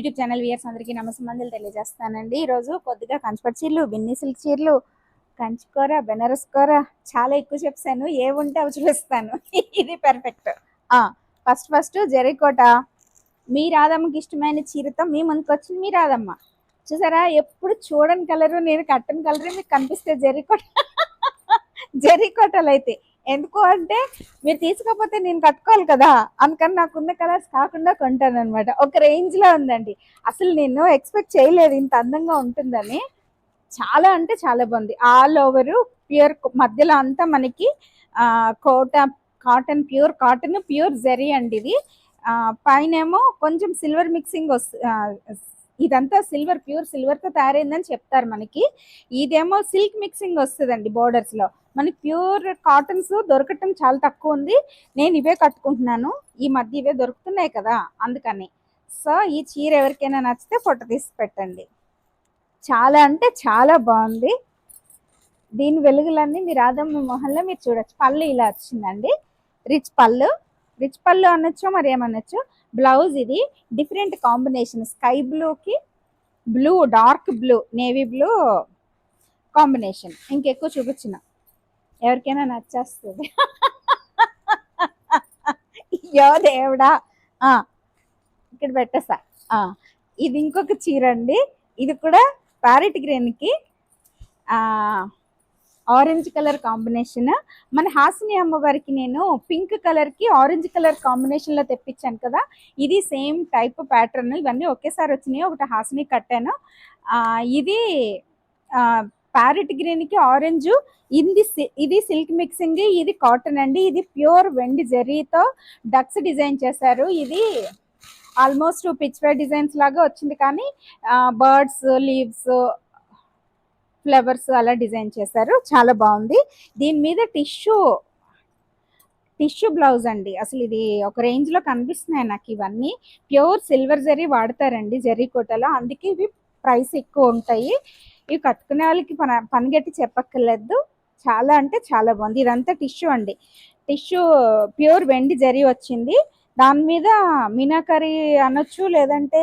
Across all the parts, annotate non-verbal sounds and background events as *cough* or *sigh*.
YouTube channel weirs అందరికీ నమస్కారాలు తెలియజేస్తానండి. ఈరోజు కొద్దిగా కంచిపట్టు చీరలు బిన్ని సిల్క్ చీరలు కంచుకూర బెనారస్ కూర చాలా ఎక్కువ చెప్పాను. ఏముంటే అవి చూపిస్తాను. ఇది పర్ఫెక్ట్ ఫస్ట్ ఫస్ట్ జరీకోట. మీ రాధమ్మకి ఇష్టమైన చీరతో మీ ముందుకు వచ్చింది మీ రాధమ్మ. చూసారా? ఎప్పుడు చూడని కలరు నేను కట్టని కలర్ మీకు కనిపిస్తే జరీకోట. జరీకోటలు అయితే ఎందుకు అంటే మీరు తీసుకోకపోతే నేను కట్టుకోవాలి కదా అందుకని నాకున్న కలర్స్ కాకుండా కొంటాను అనమాట ఒక రేంజ్లో ఉందండి. అసలు నేను ఎక్స్పెక్ట్ చేయలేదు ఇంత అందంగా ఉంటుందని. చాలా అంటే చాలా బాగుంది. ఆల్ ఓవర్ ప్యూర్ మధ్యలో అంతా మనకి ఆ, Kota cotton pure cotton pure zari అండి ఇది. ఆ, పైనేమో కొంచెం సిల్వర్ మిక్సింగ్ వస్తుంది ఇదంతా సిల్వర్ ప్యూర్ సిల్వర్తో తయారైందని చెప్తారు మనకి. ఇదేమో సిల్క్ మిక్సింగ్ వస్తుందండి బోర్డర్స్లో. మనకి ప్యూర్ కాటన్స్ దొరకటం చాలా తక్కువ ఉంది. నేను ఇవే కట్టుకుంటున్నాను. ఈ మధ్య ఇవే దొరుకుతున్నాయి కదా అందుకని. సో ఈ చీర ఎవరికైనా నచ్చితే ఫోటో తీసి పెట్టండి. చాలా అంటే చాలా బాగుంది. దీని వెలుగులన్నీ మీరు రాధమ్మ మొహంలో మీరు చూడొచ్చు. పళ్ళు ఇలా వచ్చిందండి. రిచ్ పళ్ళు. రిచ్ పళ్ళు అనొచ్చు మరి ఏమనొచ్చు బ్లౌజ్ ఇది. Different combination. స్కై బ్లూకి blue dark blue navy blue combination. ఇంకెక్కువ చూపించిన. ఎవరికైనా నచ్చేస్తుంది. యో దేవుడా. ఇక్కడ పెట్టేసా ఇది ఇంకొక చీర అండి. ఇది కూడా ప్యారెట్ గ్రీన్కి. ఆరెంజ్ కలర్ కాంబినేషన్ మన హాసిని అమ్మవారికి నేను పింక్ కలర్కి ఆరెంజ్ కలర్ కాంబినేషన్లో తెప్పించాను కదా. ఇది సేమ్ టైప్ ప్యాటర్న్ ఇవన్నీ ఒకేసారి వచ్చినాయి. ఒకటి హాసిని కట్టాను. ఇది ప్యారెట్ గ్రీన్కి ఆరెంజ్ ఇది సి- ఇది సిల్క్ మిక్సింగ్ ఇది కాటన్ అండి. ఇది ప్యూర్ వెండి జరీతో డక్స్ డిజైన్ చేశారు. ఇది ఆల్మోస్ట్ పిచ్వే డిజైన్స్ లాగా వచ్చింది కానీ బర్డ్స్ లీవ్స్ ఫ్లవర్స్ అలా డిజైన్ చేశారు. చాలా బాగుంది. దీని మీద టిష్యూ టిష్యూ బ్లౌజ్ అండి. అసలు ఇది ఒక రేంజ్లో కనిపిస్తున్నాయి నాకు ఇవన్నీ. ప్యూర్ సిల్వర్ జరీ వాడతారండి జరీ కోటలో. అందుకే ఇవి ప్రైస్ ఎక్కువ ఉంటాయి. ఇవి కట్టుకునే వాళ్ళకి పన పనిగట్టి చెప్పక్కర్లేదు. చాలా అంటే చాలా బాగుంది. ఇదంతా టిష్యూ అండి. టిష్యూ ప్యూర్ వెండి జరీ వచ్చింది. దాని మీద మీనాకరీ అనొచ్చు లేదంటే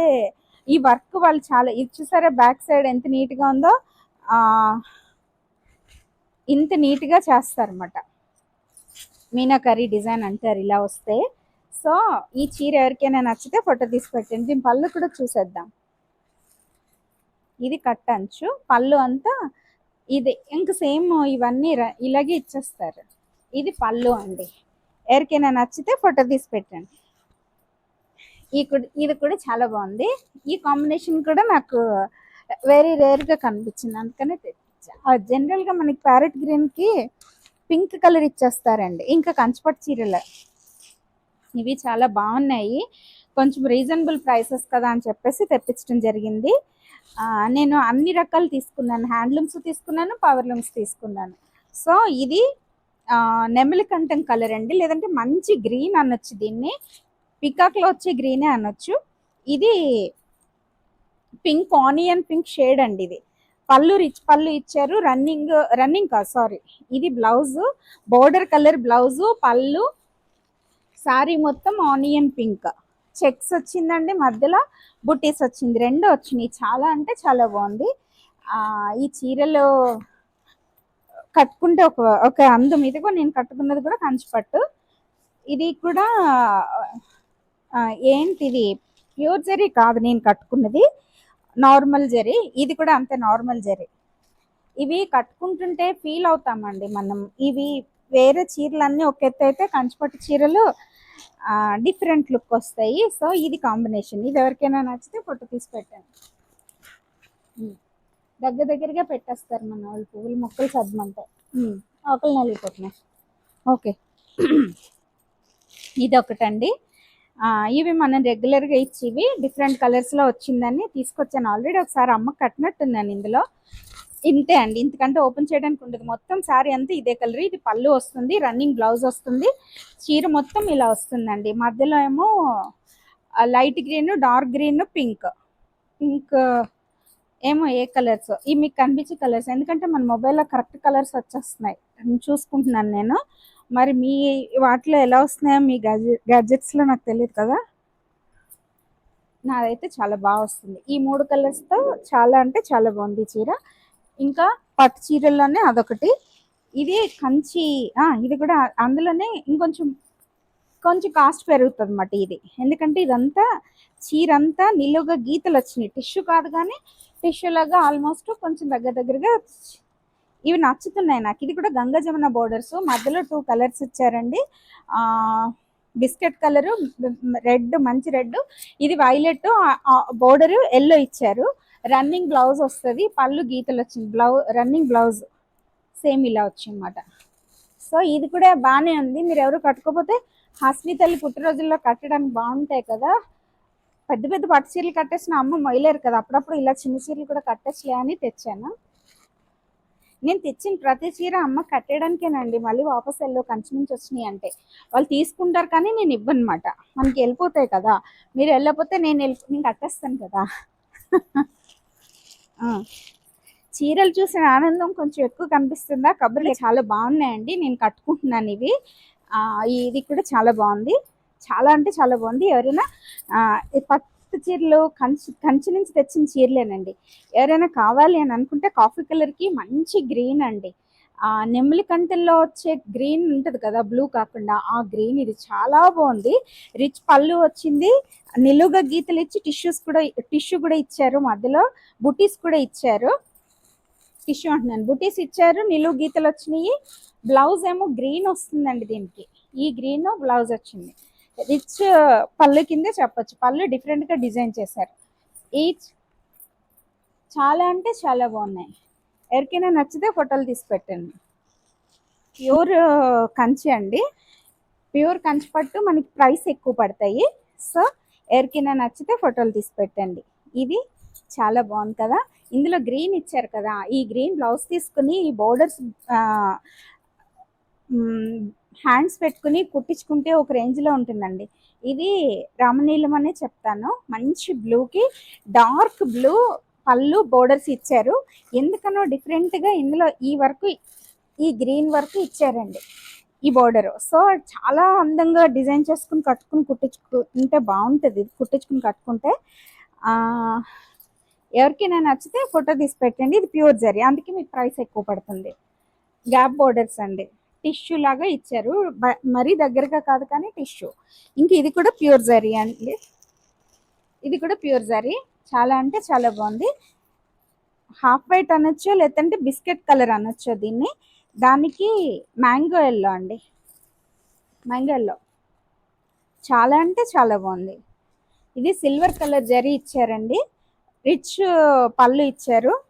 ఈ వర్క్ వాళ్ళు చాలా ఇది చూసారా బ్యాక్ సైడ్ ఎంత నీట్గా ఉందో? ఇంత నీట్గా చేస్తారన్నమాట. కర్రీ డిజైన్ అంటారు ఇలా వస్తే. సో ఈ చీర ఎవరికైనా నచ్చితే ఫోటో తీసి పెట్టండి. దీని పళ్ళు కూడా చూసేద్దాం. ఇది కట్టంచు పళ్ళు అంతా ఇది ఇంక సేమ్ ఇవన్నీ ఇలాగే ఇచ్చేస్తారు. ఇది పళ్ళు అండి. ఎవరికైనా నచ్చితే ఫోటో తీసి పెట్టండి. ఈ ఇది కూడా చాలా బాగుంది. ఈ కాంబినేషన్ కూడా నాకు వెరీ రేర్గా కనిపించింది. అందుకనే తెచ్చా జనరల్గా మనకి ప్యారెట్ గ్రీన్కి పింక్ కలర్ ఇచ్చేస్తారండి. ఇంకా కంచిపట్టు చీరలు. ఇవి చాలా బాగున్నాయి. కొంచెం రీజనబుల్ ప్రైసెస్ కదా అని చెప్పేసి తెప్పించడం జరిగింది. నేను అన్ని రకాలు తీసుకున్నాను. హ్యాండ్లూమ్స్ తీసుకున్నాను పవర్ లూమ్స్ తీసుకున్నాను. సో ఇది నెమలి కంఠం కలర్ అండి. లేదంటే మంచి గ్రీన్ అనొచ్చు దీన్ని. పికాక్లో వచ్చే గ్రీనే అనొచ్చు. ఇది పింక్ ఆనియన్ పింక్ షేడ్ అండి ఇది. పళ్ళు రిచ్ పళ్ళు ఇచ్చారు. రన్నింగ్ రన్నింగ్ కాదు సారీ. ఇది బ్లౌజ్ బోర్డర్ కలర్ బ్లౌజ్ పళ్ళు శారీ మొత్తం ఆనియన్ పింక్. చెక్స్ వచ్చిందండి మధ్యలో బుటీస్ వచ్చింది. రెండు వచ్చినాయి. చాలా అంటే చాలా బాగుంది. ఈ చీరలో కట్టుకుంటే ఒక ఒక అందం. ఇది కూడా నేను కట్టుకున్నది కూడా కంచిపట్టు. ఇది కూడా ఏంటిది? ప్యూర్ జరీ కాదు నేను కట్టుకున్నది. నార్మల్ జరీ. ఇది కూడా అంతే నార్మల్ జరీ. ఇవి కట్టుకుంటుంటే ఫీల్ అవుతామండి మనం. ఇవి వేరే చీరలన్నీ ఒక ఎత్తు అయితే కంచిపట్టు చీరలు డిఫరెంట్ లుక్ వస్తాయి. సో ఇది కాంబినేషన్. ఇది ఎవరికైనా నచ్చితే ఫోటో తీసి పెట్టండి. దగ్గర దగ్గరగా పెట్టేస్తారు మన వాళ్ళు పువ్వులు మొక్కలు చదవమంటే ఆకులు నలిగిపోతున్నాయి. ఓకే. *clears throat* ఇది ఒకటండి. ఇవి మనం రెగ్యులర్గా ఇచ్చేవి డిఫరెంట్ కలర్స్లో వచ్చిందని తీసుకొచ్చాను ఆల్రెడీ ఒకసారి అమ్మ కట్టినట్టున్నాను ఇందులో. ఇంతే అండి. ఇంతకంటే ఓపెన్ చేయడానికి ఉండదు. మొత్తం శారీ అంతా ఇదే కలర్ ఇది పళ్ళు వస్తుంది రన్నింగ్ బ్లౌజ్ వస్తుంది చీర మొత్తం ఇలా వస్తుందండి. మధ్యలో ఏమో light green dark green pink pink ఏమో ఏ కలర్స్ ఇవి మీకు కనిపించే కలర్స్ ఎందుకంటే మన మొబైల్లో కరెక్ట్ కలర్స్ వచ్చేస్తున్నాయి. చూసుకుంటున్నాను నేను. మరి మీ వాటిలో ఎలా వస్తున్నాయో మీ గ్యాజెట్స్లో నాకు తెలియదు కదా? నాదైతే చాలా బాగా వస్తుంది. ఈ మూడు కలర్స్తో చాలా అంటే చాలా బాగుంది చీర. ఇంకా పట్టు చీరల్లోనే అదొకటి. ఇది కంచి ఇది కూడా అందులోనే ఇంకొంచెం కొంచెం కాస్ట్ పెరుగుతుంది అన్నమాట ఇది. ఎందుకంటే ఇదంతా చీర అంతా నిలువుగా గీతలు వచ్చినాయి. టిష్యూ కాదు కానీ టిష్యూ లాగా ఆల్మోస్ట్ కొంచెం దగ్గర దగ్గరగా ఇవి నచ్చుతున్నాయి నాకు. ఇది కూడా గంగా జమున బోర్డర్స్ మధ్యలో టూ కలర్స్ ఇచ్చారండి. బిస్కెట్ కలరు రెడ్ మంచి రెడ్. ఇది వైలెట్ బోర్డర్ ఎల్లో ఇచ్చారు. రన్నింగ్ బ్లౌజ్ వస్తుంది. పళ్ళు గీతలు వచ్చింది. బ్లౌ రన్నింగ్ బ్లౌజ్ సేమ్ ఇలా వచ్చిందన్నమాట. సో ఇది కూడా బాగానే ఉంది. మీరు ఎవరు కట్టుకోపోతే హాస్ని తల్లి పుట్టినరోజుల్లో కట్టడానికి బాగుంటాయి కదా. పెద్ద పెద్ద పట్టు చీరలు కట్టేసిన అమ్మ మొయలేరు కదా. అప్పుడప్పుడు ఇలా చిన్న చీరలు కూడా కట్టేసలే అని తెచ్చాను. నేను తెచ్చిన ప్రతి చీర అమ్మ కట్టేయడానికేనండి. మళ్ళీ వాపస్ వెళ్ళు కంచి నుంచి వచ్చినాయి అంటే. వాళ్ళు తీసుకుంటారు కానీ నేను ఇవ్వనమాట. మనకి వెళ్ళిపోతాయి కదా. మీరు వెళ్ళకపోతే నేను వెళ్ళి నేను కట్టేస్తాను కదా. చీరలు చూసిన ఆనందం కొంచెం ఎక్కువ కనిపిస్తుందా? కబుర్లు చాలా బాగున్నాయండి. నేను కట్టుకుంటున్నాను ఇవి. ఇది కూడా చాలా బాగుంది. చాలా అంటే చాలా బాగుంది. ఎవరైనా ఆ, చీరలు కంచి కంచి నుంచి తెచ్చిన చీరలేనండి. ఎవరైనా కావాలి అని అనుకుంటే కాఫీ కలర్కి మంచి గ్రీన్ అండి. ఆ నెమలి కంటెల్లో వచ్చే గ్రీన్ ఉంటుంది కదా బ్లూ కాకుండా ఆ గ్రీన్ ఇది చాలా బాగుంది. రిచ్ పళ్ళు వచ్చింది. నిలువుగా గీతలు ఇచ్చి టిష్యూస్ కూడా టిష్యూ కూడా ఇచ్చారు మధ్యలో. బుటీస్ కూడా ఇచ్చారు. టిష్యూ అంటున్నాను. బుటీస్ ఇచ్చారు నిలువు గీతలు వచ్చినాయి. బ్లౌజ్ ఏమో గ్రీన్ వస్తుందండి దీనికి. ఈ గ్రీన్ బ్లౌజ్ వచ్చింది. రిచ్ uh, పళ్ళు కిందే చెప్పొచ్చు. పళ్ళు డిఫరెంట్గా గా డిజైన్ చేశారు. ఈ చాలా అంటే చాలా బాగున్నాయి. ఎవరికైనా నచ్చితే ఫోటోలు తీసి పెట్టండి. ప్యూర్ uh, కంచి అండి. ప్యూర్ కంచి పట్టు మనకి ప్రైస్ ఎక్కువ పడతాయి. సో ఎవరికైనా నచ్చితే ఫోటోలు తీసి పెట్టండి. ఇది చాలా బాగుంది కదా. ఇందులో గ్రీన్ ఇచ్చారు కదా. ఈ గ్రీన్ బ్లౌజ్ తీసుకుని ఈ బోర్డర్స్ హ్యాండ్స్ పెట్టుకుని కుట్టించుకుంటే ఒక రేంజ్లో ఉంటుందండి. ఇది రామనీలం అనే చెప్తాను. మంచి బ్లూకి డార్క్ బ్లూ పళ్ళు బోర్డర్స్ ఇచ్చారు. ఎందుకనో డిఫరెంట్గా ఇందులో ఈ వరకు ఈ గ్రీన్ వరకు ఇచ్చారండి. ఈ బోర్డర్ సో చాలా అందంగా డిజైన్ చేసుకుని కట్టుకుని కుట్టించుకుంటే బాగుంటుంది. ఇది కుట్టించుకుని కట్టుకుంటే ఎవరికైనా నచ్చితే ఫోటో తీసి పెట్టండి. ఇది ప్యూర్ జరీ అందుకే మీకు ప్రైస్ ఎక్కువ పడుతుంది. గ్యాప్ బోర్డర్స్ అండి. టిష్యూ లాగా ఇచ్చారు. బ- మరీ దగ్గరగా కాదు కానీ టిష్యూ. ఇంక ఇది కూడా ప్యూర్ జరీ అండి. ఇది కూడా ప్యూర్ జరీ. చాలా అంటే చాలా బాగుంది. హాఫ్ వైట్ అనొచ్చు? లేదంటే బిస్కెట్ కలర్ అనొచ్చు దీన్ని? దానికి మ్యాంగో ఎల్లో అండి. Mango yellow. చాలా అంటే చాలా బాగుంది. ఇది సిల్వర్ కలర్ జరీ ఇచ్చారండి. రిచ్ పళ్ళు ఇచ్చారు.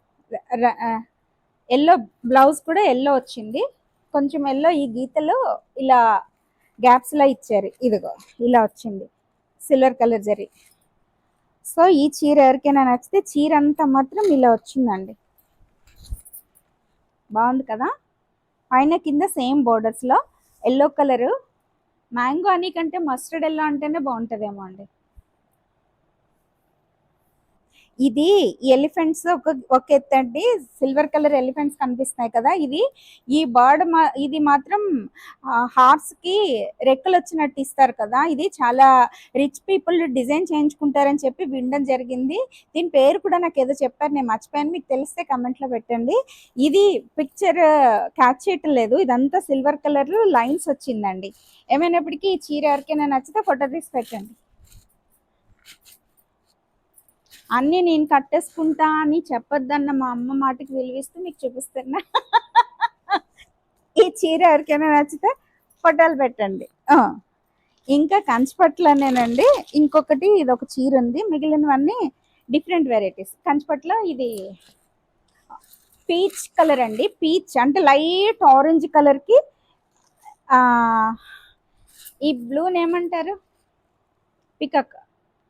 ఎల్లో బ్లౌజ్ కూడా ఎల్లో వచ్చింది. కొంచెం ఎల్లో ఈ గీతలు ఇలా గ్యాప్స్ లా ఇచ్చారు. ఇదిగో ఇలా వచ్చింది. Silver colour zari. సో ఈ చీర ఎవరికైనా నచ్చితే చీర అంతా మాత్రం ఇలా వచ్చిందండి. బాగుంది కదా? పైన కింద సేమ్ బోర్డర్స్లో ఎల్లో కలరు మ్యాంగో అని కంటే మస్టర్డ్ ఎల్లో అంటేనే బాగుంటుందేమో అండి. ఇది ఎలిఫెంట్స్ ఒక ఒక ఎత్తండి. సిల్వర్ కలర్ ఎలిఫెంట్స్ కనిపిస్తున్నాయి కదా ఇది ఈ బర్డ్ మా ఇది మాత్రం హార్స్కి రెక్కలు వచ్చినట్టు ఇస్తారు కదా. ఇది చాలా రిచ్ పీపుల్ డిజైన్ చేయించుకుంటారని చెప్పి వినడం జరిగింది. దీని పేరు కూడా నాకు ఏదో చెప్పారు నేను మర్చిపోయాను. మీకు తెలిస్తే కమెంట్లో పెట్టండి. ఇది పిక్చర్ క్యాచ్ చేయటం లేదు. ఇదంతా సిల్వర్ కలర్ లైన్స్ వచ్చిందండి. ఏమైనప్పటికీ ఈ చీర ఎవరికైనా నచ్చితే ఫోటో తీసి పెట్టండి. అన్నీ నేను కట్టేసుకుంటా అని చెప్పొద్దన్న మా అమ్మ మాటకి విలువిస్తూ మీకు చూపిస్తున్నా. ఈ చీర ఎవరికైనా నచ్చితే ఫోటోలు పెట్టండి. ఇంకా కంచిపట్లనేనండి ఇంకొకటి ఇది ఒక చీర ఉంది. మిగిలినవన్నీ డిఫరెంట్ వెరైటీస్. కంచిపట్ల ఇది పీచ్ కలర్ అండి. పీచ్ అంటే లైట్ ఆరెంజ్ కలర్కి ఈ బ్లూని ఏమంటారు పికక్.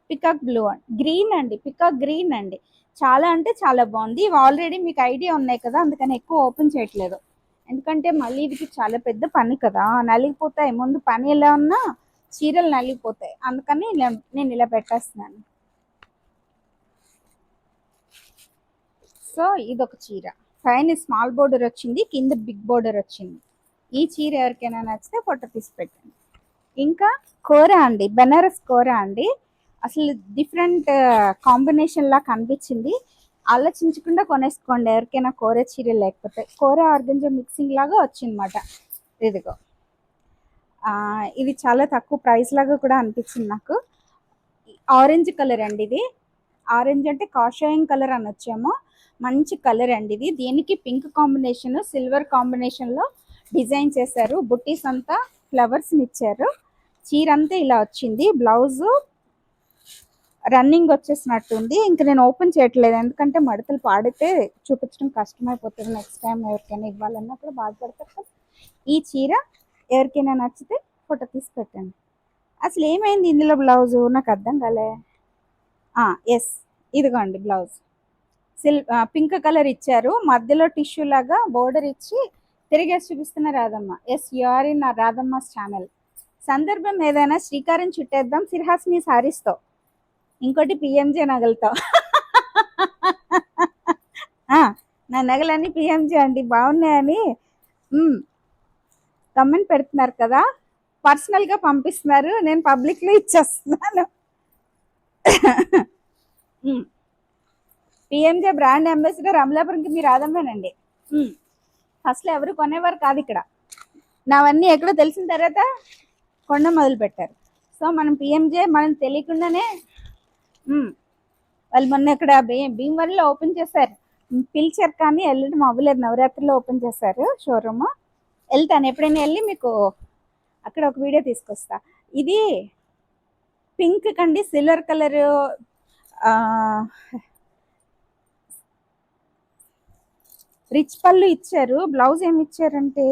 పికాక్ బ్లూ గ్రీన్ అండి పికాక్ గ్రీన్ అండి. చాలా అంటే చాలా బాగుంది. ఇవి ఆల్రెడీ మీకు ఐడియా ఉన్నాయి కదా అందుకని ఎక్కువ ఓపెన్ చేయట్లేదు. ఎందుకంటే మళ్ళీ ఇది చాలా పెద్ద పని కదా నలిగిపోతాయి. ముందు పని ఎలా ఉన్నా చీరలు నలిగిపోతాయి. అందుకని ఇలా నేను ఇలా పెట్టేస్తున్నాను. సో ఇది ఒక చీర. పైన స్మాల్ బోర్డర్ వచ్చింది కింద బిగ్ బోర్డర్ వచ్చింది. ఈ చీర ఎవరికైనా నచ్చితే ఫోటో తీసి పెట్టండి. ఇంకా కూర అండి బెనారస్ కూర అండి. అసలు డిఫరెంట్ కాంబినేషన్ uh, లా కనిపించింది. ఆలోచించకుండా కొనేసుకోండి ఎవరికైనా కోరే చీర లేకపోతే. కోరే ఆర్గంజా మిక్సింగ్ లాగా వచ్చిందన్నమాట. ఇదిగో. ఇది చాలా తక్కువ ప్రైస్ లాగా కూడా అనిపించింది నాకు. ఆరెంజ్ కలర్ అండి ఇది. ఆరెంజ్ అంటే కాషాయం కలర్ అనొచ్చేమో మంచి కలర్ అండి ఇది. దీనికి పింక్ కాంబినేషన్ సిల్వర్ కాంబినేషన్లో డిజైన్ చేశారు. బుట్టీస్ అంతా ఫ్లవర్స్ని ఇచ్చారు. చీర అంతా ఇలా వచ్చింది. బ్లౌజు రన్నింగ్ వచ్చేసినట్టుంది. ఇంక నేను ఓపెన్ చేయట్లేదు. ఎందుకంటే మడతలు పాడితే చూపించడం కష్టమైపోతుంది. నెక్స్ట్ టైం ఎవరికైనా ఇవ్వాలన్నా కూడా బాధపడతారు ఈ చీర ఎవరికైనా నచ్చితే ఫోటో తీసి పెట్టండి. అసలు ఏమైంది ఇందులో బ్లౌజ్? నాకు అర్థం కాలే. ఎస్ ఇదిగోండి బ్లౌజ్. సిల్ పింక్ కలర్ ఇచ్చారు. మధ్యలో టిష్యూ లాగా బోర్డర్ ఇచ్చి తిరిగేసి చూపిస్తున్న Radhamma. Yes you are in Radhamma channel సందర్భం ఏదైనా శ్రీకారం చుట్టేద్దాం. సిర్హాస్ని సారీస్తో. ఇంకోటి పిఎంజే నగలతో నా నగలన్నీ పిఎంజే అండి. బాగున్నాయని కమెంట్ పెడుతున్నారు కదా. పర్సనల్గా పంపిస్తున్నారు. నేను పబ్లిక్లో ఇచ్చేస్తున్నాను. పిఎంజే బ్రాండ్ అంబాసిడర్ అమలాపురంకి మీరు ఆదమ్మేనండి అసలు ఎవరు కొనేవారు కాదు ఇక్కడ. నావన్నీ ఎక్కడో తెలిసిన తర్వాత కొండ మొదలు పెట్టారు సో మనం పిఎంజే మనం తెలియకుండానే వాళ్ళు మొన్న ఇక్కడ భీమవరంలో ఓపెన్ చేశారు. పిలిచారు కానీ వెళ్ళడం అవ్వలేదు. నవరాత్రిలో ఓపెన్ చేశారు షోరూమ్. వెళ్తాను. ఎప్పుడైనా వెళ్ళి మీకు అక్కడ ఒక వీడియో తీసుకొస్తా. ఇది పింక్ కండి సిల్వర్ కలర్ రిచ్ పళ్ళు ఇచ్చారు. బ్లౌజ్ ఏమి ఇచ్చారంటే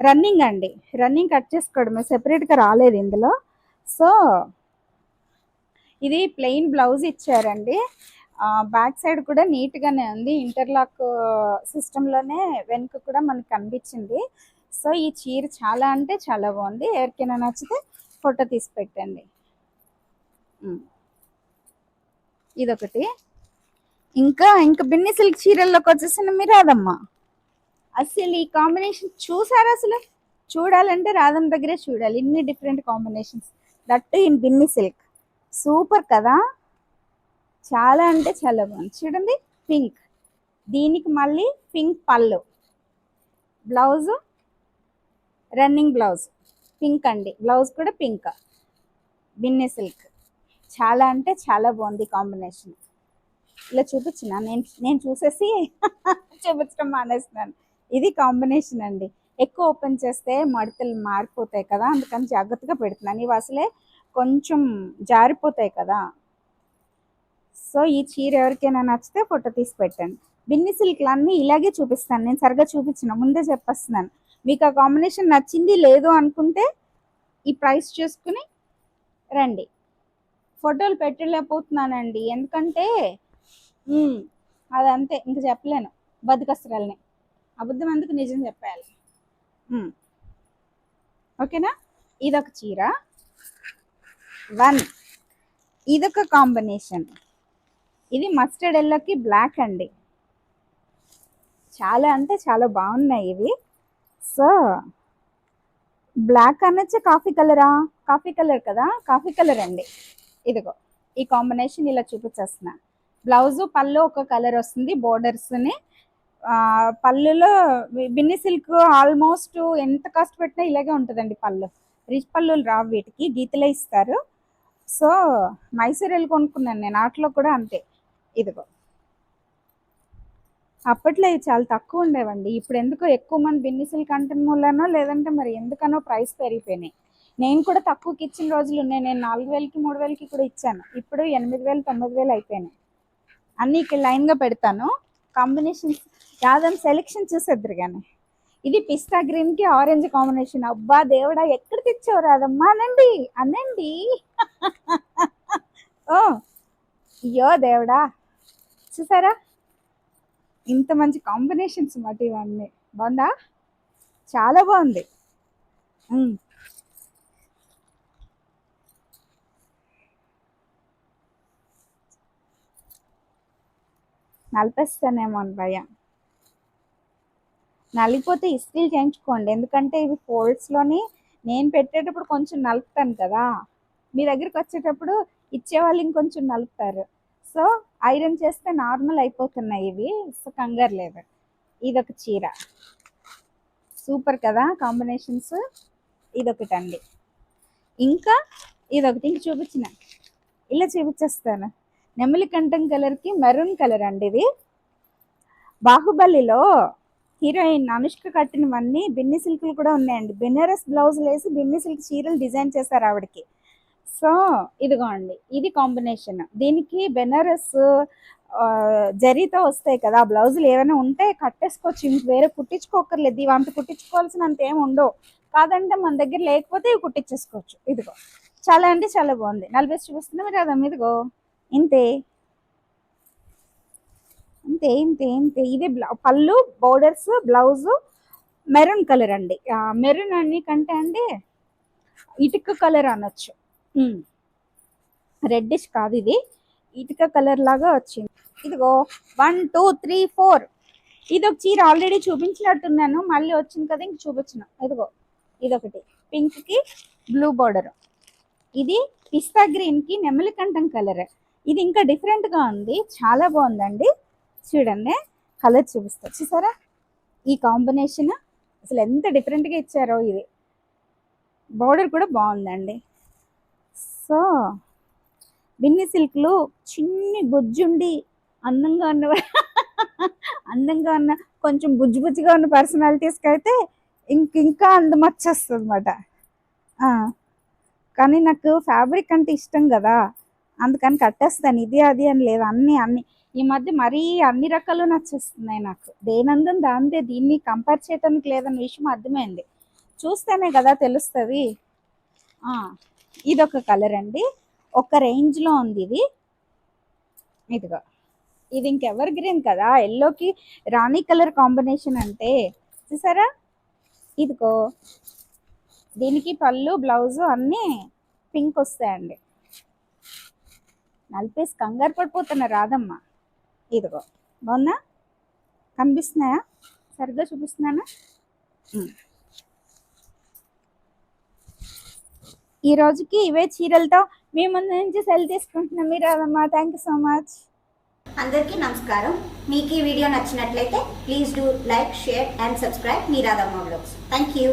రన్నింగ్ అండి. రన్నింగ్ కట్ చేసుకోవడమే. సెపరేట్గా రాలేదు ఇందులో. సో ఇది ప్లెయిన్ బ్లౌజ్ ఇచ్చారండి. బ్యాక్ సైడ్ కూడా నీట్గానే ఉంది. ఇంటర్లాక్ సిస్టంలోనే వెనుక కూడా మనకు కనిపించింది. సో ఈ చీర చాలా అంటే చాలా బాగుంది. ఎవరికైనా నచ్చితే ఫోటో తీసి పెట్టండి. ఇదొకటి. ఇంకా ఇంకా బిన్ని సిల్క్ చీరల్లోకి వచ్చేసిన మీరు రాదమ్మా అసలు ఈ కాంబినేషన్ చూసారా అసలు? చూడాలంటే రాధమ్మ దగ్గరే చూడాలి. ఇన్ని different combinations. That in Binny silk. Super కదా? చాలా అంటే చాలా బాగుంది. చూడండి పింక్. దీనికి మళ్ళీ పింక్ పళ్ళు. Blouse running blouse. పింక్ అండి. బ్లౌజ్ కూడా పింక్. బిన్నె సిల్క్. చాలా అంటే చాలా బాగుంది కాంబినేషన్. ఇలా చూపించిన? నేను నేను చూసేసి *laughs* చూపించడం మానేస్తున్నాను. ఇది కాంబినేషన్ అండి. ఎక్కువ ఓపెన్ చేస్తే మడతలు మారిపోతాయి కదా అందుకని జాగ్రత్తగా పెడుతున్నాను. ఇవి అసలే కొంచెం జారిపోతాయి కదా. సో ఈ చీర ఎవరికైనా నచ్చితే ఫోటో తీసి పెట్టండి. బిన్ని సిల్క్లు అన్నీ ఇలాగే చూపిస్తాను. నేను సరిగ్గా చూపించిన ముందే చెప్పేస్తున్నాను. మీకు ఆ కాంబినేషన్ నచ్చింది లేదు అనుకుంటే ఈ ప్రైస్ చూసుకుని రండి. ఫోటోలు పెట్టలేకపోతున్నానండి. ఎందుకంటే అదంతే. ఇంక చెప్పలేను. బతుకస్త్రాలని. అబద్ధం ఎందుకు నిజం చెప్పాలి? ఓకేనా? ఇదొక చీర. వన్ ఇదొక కాంబినేషన్ ఇది మస్టర్డ్ ఎల్లోకి బ్లాక్ అండి. చాలా అంటే చాలా బాగున్నాయి ఇవి. సో బ్లాక్ అనొచ్చే కాఫీ కలరా కాఫీ కలర్ కదా? కాఫీ కలర్ అండి. ఇదిగో ఈ కాంబినేషన్ ఇలా చూపించేస్తున్నా. బ్లౌజు పళ్ళు ఒక కలర్ వస్తుంది బోర్డర్స్ని పళ్ళులో బిన్ని సిల్క్ ఆల్మోస్ట్ ఎంత కాస్ట్ పెట్టినా ఇలాగే ఉంటుందండి పళ్ళు. రిచ్ పళ్ళు రావు వీటికి గీతలే ఇస్తారు. సో మైసూర్ వెళ్ళి కొనుక్కున్నాను నేను. వాటిలో కూడా అంతే. ఇదిగో. అప్పట్లో ఇవి చాలా తక్కువ ఉండేవండి. ఇప్పుడు ఎందుకో ఎక్కువ మంది బిన్నిసులు కంటెంట్ మూలనో లేదంటే మరి ఎందుకనో ప్రైస్ పెరిగిపోయినాయి. నేను కూడా తక్కువకి ఇచ్చిన రోజులు ఉన్నాయి. నేను నాలుగు వేలకి మూడు వేలకి కూడా ఇచ్చాను. ఇప్పుడు ఎనిమిది వేలు తొమ్మిది వేలు అయిపోయినాయి. అన్నీ ఇక్కడ లైన్గా పెడతాను. కాంబినేషన్స్ యాదం సెలెక్షన్ చూసేద్దరు కానీ ఇది పిస్తా గ్రీన్కి ఆరెంజ్ కాంబినేషన్ అబ్బా దేవుడా ఎక్కడ తెచ్చావు రాదమ్మా అనండి అనండి ఓ అయ్యో దేవుడా. చూసారా? ఇంత మంచి కాంబినేషన్స్ మాట ఇవన్నీ. బాగుందా? చాలా బాగుంది. ఉమ్. నలిపేస్తానేమో అని భయం నలిగిపోతే ఇస్త్రీలు చేయించుకోండి. ఎందుకంటే ఇవి ఫోల్డ్స్లోని నేను పెట్టేటప్పుడు కొంచెం నలుపుతాను కదా. మీ దగ్గరికి వచ్చేటప్పుడు ఇచ్చేవాళ్ళు ఇంకొంచెం నలుపుతారు. సో ఐరన్ చేస్తే నార్మల్ అయిపోతున్నాయి ఇవి. సో కంగారు లేదు. ఇదొక చీర. సూపర్ కదా కాంబినేషన్స్. ఇదొకటి అండి ఇంకా ఇదొకటి ఇంక చూపించిన. ఇలా చూపించేస్తాను. నెమలి కంఠం కలర్కి మెరూన్ కలర్ అండి ఇది. బాహుబలిలో హీరోయిన్ అనుష్క కట్టినవన్నీ బిన్ని సిల్క్లు కూడా ఉన్నాయండి. బెనారస్ బ్లౌజులు వేసి బిన్ని సిల్క్ చీరలు డిజైన్ చేశారు ఆవిడకి. సో ఇదిగోండి ఇది కాంబినేషన్. దీనికి బెనారస్ జరీతో వస్తాయి కదా ఆ బ్లౌజులు ఏమైనా ఉంటే కట్టేసుకోవచ్చు. ఇంక వేరే కుట్టించుకోకర్లేదు ఇవి అంత కుట్టించుకోవాల్సినంత ఏమి ఉండవు. కాదంటే మన దగ్గర లేకపోతే ఇవి కుట్టించేసుకోవచ్చు. ఇదిగో చాలా అంటే చాలా బాగుంది. నలభై చూపిస్తుంది మీరు కదా ఇదిగో. ఇంతే. అంతే ఇంతే ఇంతే ఇది బ్లౌ- పళ్ళు బోర్డర్స్ బ్లౌజ్ మెరూన్ కలర్ అండి. మెరూన్ అన్ని కంటే అండి ఇటుక కలర్ అనొచ్చు. రెడ్డిష్ కాదు ఇది. ఇటుక కలర్ లాగా వచ్చింది. ఇదిగో వన్ టూ త్రీ ఫోర్. ఇది ఒక చీర ఆల్రెడీ చూపించినట్టున్నాను. మళ్ళీ వచ్చింది కదా ఇంక చూపించిన. ఇదిగో ఇదొకటి. పింక్కి బ్లూ బార్డర్. ఇది పిస్తా గ్రీన్కి నెమలికంఠం కలర్. ఇది ఇంకా డిఫరెంట్గా ఉంది. చాలా బాగుందండి. చూడండి కలర్ చూపిస్తా. చూసారా? ఈ కాంబినేషన్ అసలు ఎంత డిఫరెంట్గా ఇచ్చారో ఇది. బార్డర్ కూడా బాగుందండి. సో బిన్ని సిల్క్లు చిన్ని బొజ్జుండి అందంగా ఉన్న అందంగా ఉన్న కొంచెం బుజ్జి బుజ్జిగా ఉన్న పర్సనాలిటీస్కి అయితే ఇంక ఇంకా అందం వచ్చేస్తుంది అనమాట కానీ నాకు ఫ్యాబ్రిక్ అంటే ఇష్టం కదా. అందుకని కట్టేస్తాను. ఇది అది అని లేదు. అన్ని అన్ని ఈ మధ్య మరీ అన్ని రకాలు నచ్చేస్తున్నాయి నాకు. దేనందం దాందే దీన్ని కంపేర్ చేయడానికి లేదన్న విషయం అర్థమైంది. చూస్తేనే కదా తెలుస్తుంది. ఇదొక కలర్ అండి. ఒక రేంజ్లో ఉంది ఇది. ఇదిగో. ఇది ఇంకెవర్ గ్రీన్ కదా. ఎల్లోకి రాణి కలర్ కాంబినేషన్ అంటే చూసారా? ఇదిగో. దీనికి పళ్ళు బ్లౌజు అన్నీ పింక్ వస్తాయండి. నలిపేసి కంగారు పడిపోతున్నా రాదమ్మ. ఇదిగో. బాగుందా? కనిపిస్తున్నాయా? సరిగ్గా చూపిస్తున్నానా? ఈ రోజుకి ఇవే చీరలతో మీ ముందు నుంచి సెల్ తీసుకుంటున్నాం. మీరు అదమ్మా థ్యాంక్ యూ సో మచ్ అందరికీ నమస్కారం. మీకు ఈ వీడియో నచ్చినట్లయితే please do like share and subscribe మీరాదమ్మ blogs. Thank you